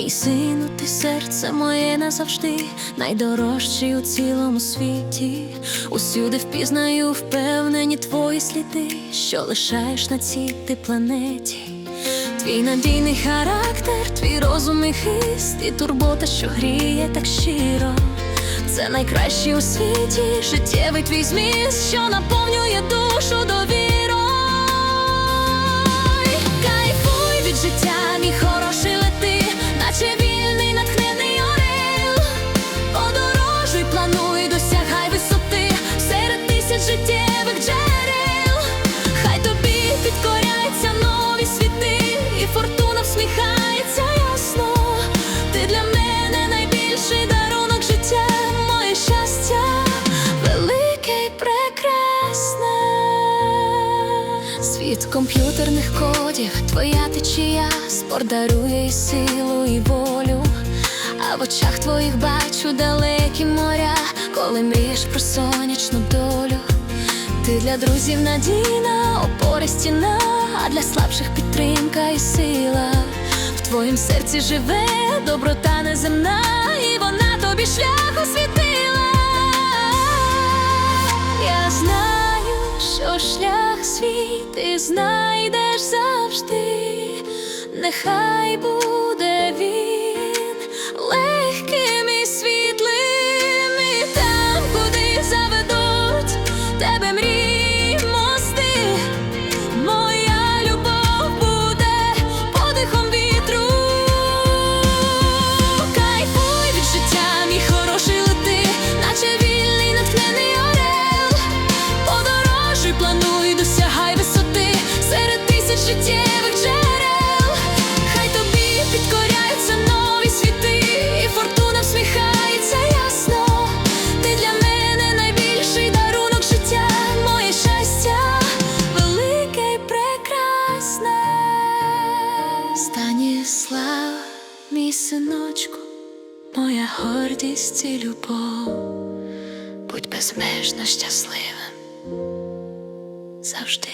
сину, ти серце моє назавжди, найдорожчий у цілому світі. Усюди впізнаю впевнені твої сліди, що лишаєш на цій ти планеті. Твій надійний характер, твій розум і хист, і турбота, що гріє так щиро. Це найкращий у світі, життєвий твій зміст, що наповнює душу довірою. Кайфуй від життя, мій комп'ютерних кодів, твоя течія, спорт дарує і силу, і волю. А в очах твоїх бачу далекі моря, коли мрієш про сонячну долю. Ти для друзів надійна, опора стіна, а для слабших підтримка і сила. В твоїм серці живе доброта неземна, і вона тобі шлях освітила. Шлях свій ти знайдеш завжди, нехай буде Станіслав, мій синочку, моя гордість і любов, будь безмежно щасливим завжди.